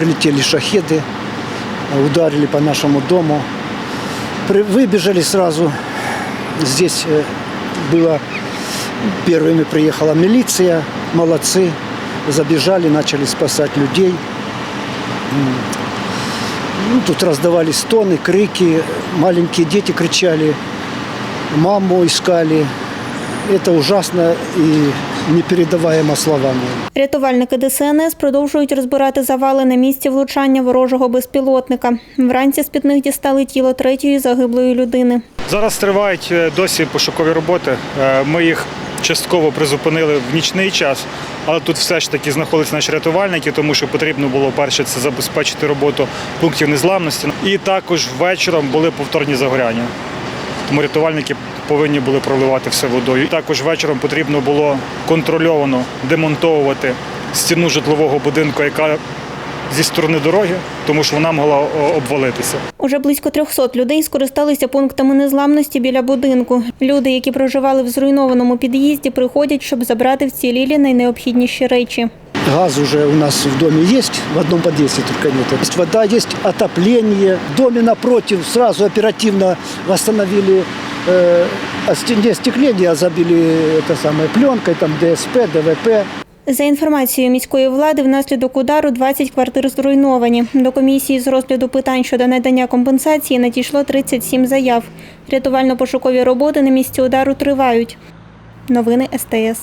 прилетели шахеды, ударили по нашему дому. Выбежали сразу. Здесь э, было первыми приехала милиция, молодцы, забежали, начали спасать людей. Ну, тут раздавались стоны, крики, маленькие дети кричали, маму искали. Это ужасно и непередаваемо словами. Рятувальники ДСНС продовжують розбирати завали на місці влучання ворожого безпілотника. Вранці з-під них дістали тіло третьої загиблої людини. Зараз тривають е, досі пошукові роботи. Е, Ми їх частково призупинили в нічний час, але тут все ж таки знаходяться наші рятувальники, тому що потрібно було перше це забезпечити роботу пунктів незламності. І також вечором були повторні загоряння. Тому рятувальники повинні були проливати все водою. Також вечором потрібно було контрольовано демонтовувати стіну житлового будинку, яка зі сторони дороги, тому що вона могла обвалитися. Уже близько 300 людей скористалися пунктами незламності біля будинку. Люди, які проживали в зруйнованому під'їзді, приходять, щоб забрати вцілілі найнеобхідніші речі. Газ уже у нас в доме есть, в одном подъезде только нет. Есть вода, есть отопление. В доме напротив сразу оперативно восстановили э, осте- остекление, забили это самое пленкой, там ДСП, ДВП. За інформацією міської влади, внаслідок удару 20 квартир зруйновані. До комісії з розгляду питань щодо надання компенсації надійшло 37 заяв. Рятувально-пошукові роботи на місці удару тривають. Новини СТС.